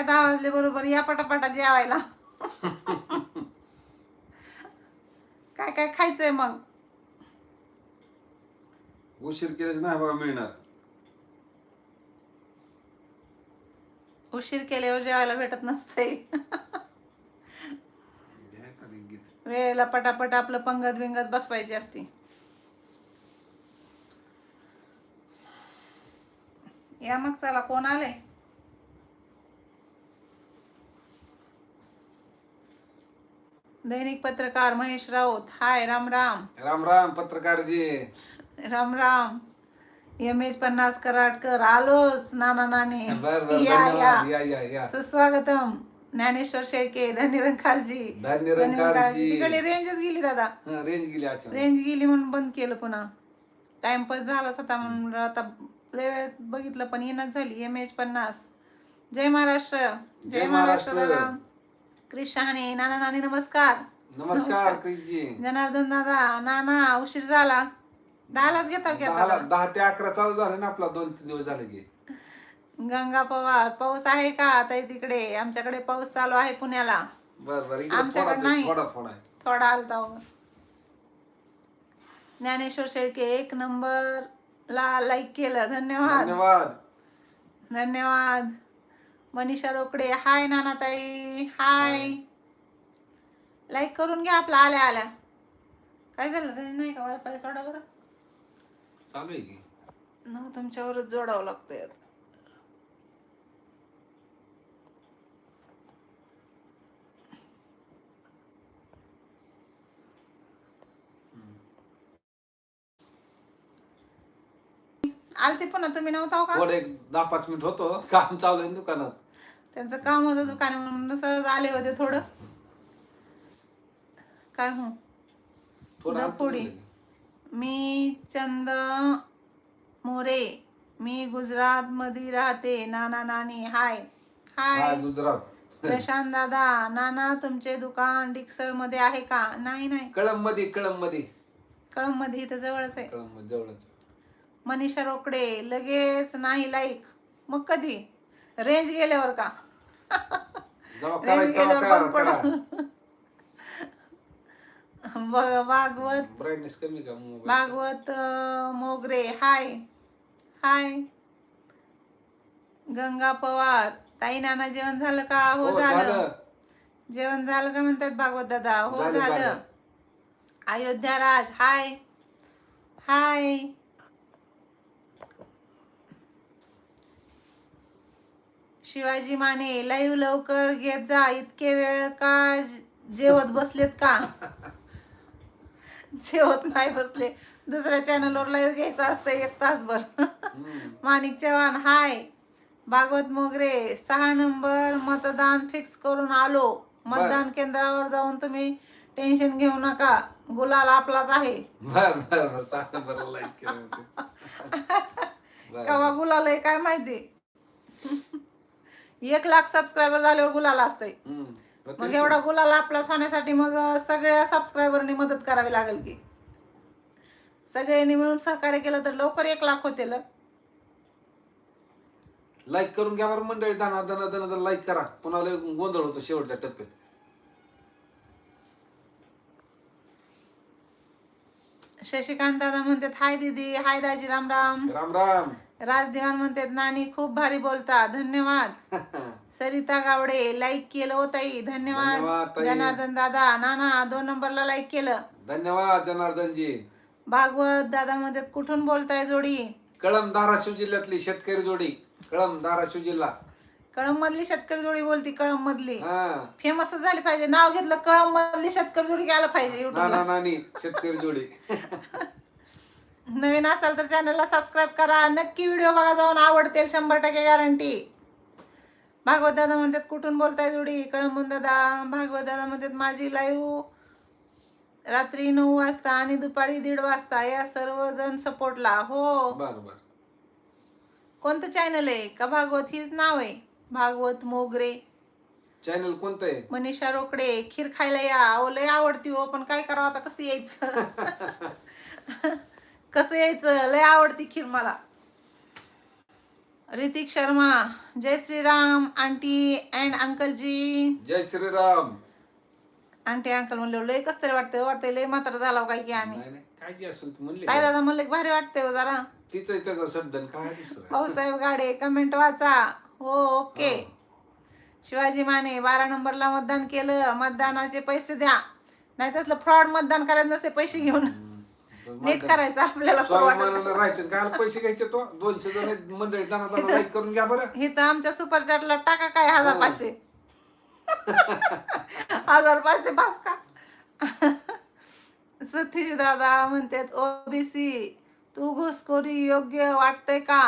या दहा वाजले बरोबर या पटापटा जेवायला. काय काय खायचंय मग? उशीर केलेच नाही बाबा मिळणार. उशीर केल्यावर जेवायला भेटत नसतंय. घ्या एखादी गीत. वेळेला पटापट आपलं पंगत बिंगत बसवायची असती. या मग चला कोण आले दैनिक पत्रकार महेश राऊत. हाय राम राम. राम राम पत्रकार जी राम राम. एम एच पन्नास कराडकर आलोच नाना नानी. बर बर या धन्यवाद. या. या या या. सुस्वागतम ज्ञानेश्वर शेळके धन्यरंकारजी. तिकडे रेंजच गेली दादा. हा, रेंज गेली रेंज गेली म्हणून बंद केलं पुन्हा. टाइमपास झालाच होता म्हणून आता लय वेळेत बघितलं पण येणंच झाली. एम एच पन्नास. जय महाराष्ट्र. जय महाराष्ट्र. दादा. क्रिश शहाणे नाना नानी नमस्कार. नमस्कार क्रिसजी जनार्दन दादा नाना उशीर झाला. दहालाच घेता की दहाला आता दहा ते अकरा चालू झाले ना आपला दोन तीन दिवस झाले की. गंगा पवार पाऊस आहे का? आता तिकडे आमच्याकडे पाऊस चालू आहे पुण्याला. बर बर इकडे आमच्याकडे थोडाच नाही. आहे, थोडा थोडा आहे. थोडा आलता हो. ज्ञानेश्वर शेळके एक नंबर ला लाईक केलं. धन्यवाद. धन्यवाद. धन्यवाद. Manisha Rokade. Hi Nanatai. Hi. Like करून घ्या आपला आल्या आल्या. काय झालं रेंज नाही का वायफाय सोडा बरं? चालू आहे की? न तुमच्यावरच जोडावं लागतंय आता. आलते पुन्हा तुम्ही नव्हता हो का? थोडं एक दहा पाच मिनिट होतो. काम चालू आहे दुकानात. त्यांचं काम होतं दुकान म्हणून सहज आले होते थोडं. काय हो. म्हणलं. मी चंद मोरे मी गुजरात मध्ये राहते. नाना नानी हाय. हाय. गुजरात. प्रशांत दादा नाना तुमचे दुकान डिक्सळमध्ये आहे का? नाही नाही. कळममध्ये कळममध्ये कळममध्ये इथं जवळच आहे. कळम जवळच मनीषा रोकडे लगेच नाही लाईक. मग कधी? रेंज गेल्यावर का? रेंज गेल्यावर बंद करा. बघ भागवत. ब्राईटनेस कमी का मोबाईल भागवत मोगरे. हाय. हाय. गंगा पवार. ताई नाना जेवण झालं का? हो हो झालं. जेवण झालं का म्हणतात भागवत दादा? हो झालं. Ayodhya Raj. Hi. Hi. Shivaji Mane live लवकर घेत जा इतके वेळ का जेवत बसलेत का? जेवत नाही बसले. दुसऱ्या चॅनलवर लाईव्ह घ्यायचं असतं एक तासभर. माणिक चव्हाण हाय भागवत मोगरे सहा नंबर मतदान फिक्स करून आलो. मतदान केंद्रावर जाऊन तुम्ही टेन्शन घेऊ नका. गुलाल आपलाच आहे. कवा गुलाल आहे काय माहिती? एक लाख सबस्क्रायबर झाल्यावर गुलाल असतंय. मग एवढा गुलाल आपलाच होण्यासाठी मग सगळ्या सबस्क्रायबरनी मदत करावी लागेल की. सगळ्यांनी मिळून सहकार्य केलं तर लवकर एक लाख होतील लाईक करून घ्या बरं मंडळी. दना दना दना दना लाईक करा. पुन्हा गोंधळ होतो शेवटच्या टप्प्यात. शशिकांत दादा म्हणतात हाय दीदी हाय दाजी राम राम. राम राम. राजदिवान म्हणतात नानी खूप भारी बोलता. धन्यवाद. सरिता गावडे लाईक केलं हो ताई. धन्यवाद, धन्यवाद ताई. जनार्दन दादा नाना दोन नंबरला लाईक केलं. धन्यवाद जनार्दनजी. भागवत दादा म्हणतात कुठून बोलताय जोडी? कळम धाराशिव जिल्ह्यातली शेतकरी जोडी. कळम धाराशिव जिल्हा. कळम मधली शेतकरी जोडी बोलती कळम मधली हा. फेमस झाली पाहिजे. नाव घेतलं कळम मधली शेतकरी जोडी घ्यायला पाहिजे नानी शेतकरी जोडी. नवीन असाल तर चॅनलला सबस्क्राईब करा. नक्की व्हिडिओ बघा जाऊन. आवडतील शंभर टक्के गॅरंटी भागवत दादा म्हणतात कुठून बोलताय जोडी? कळंबून दादा भागवत दादा म्हणतात माझी लाईव्ह रात्री नऊ वाजता आणि दुपारी दीड वाजता या सर्वजण सपोर्टला हो. बर बर कोणतं चॅनल आहे? का भागवत? हीच नाव आहे. भागवत मोगरे. चॅनल कोणतं आहे? मनीषा रोकडे. खीर खायला या. लय आवडती हो पण काय करावं आता? कसं यायचं? कसं यायचं? लय आवडती खीर मला. ऋतिक शर्मा जय Shriram aunty and uncle ji Jai Shriram. Aunty uncle म्हणले लय कस तरी वाटतंय वाटतंय लय मात्र झाला काय की आम्ही. नाही नाही काय जे असेल तू म्हणले काय दादा म्हणलं की भारी वाटतंय हो जरा. तिचं त्याचा काय दुसरं भाऊसाहेब गाडे कमेंट वाचा. हो ओके. शिवाजी माने बारा नंबरला मतदान केलं. मतदानाचे पैसे द्या. नाही तसलं फ्रॉड मतदान करायचं नसते पैसे घेऊन. नीट करायचं आपल्याला करू स्वाभिमानानं राहायचं. काय पैसे घ्यायचे तो. दोनशे जण मंडळी दाना दाना लाईक करून घ्या बरं. हे तर आमच्या सुपर चॅटला टाका काय हजार पाचशे हजार पाचशे पाच का? सतीश दादा म्हणतात ओबीसी तू घुसखोरी योग्य वाटतंय का?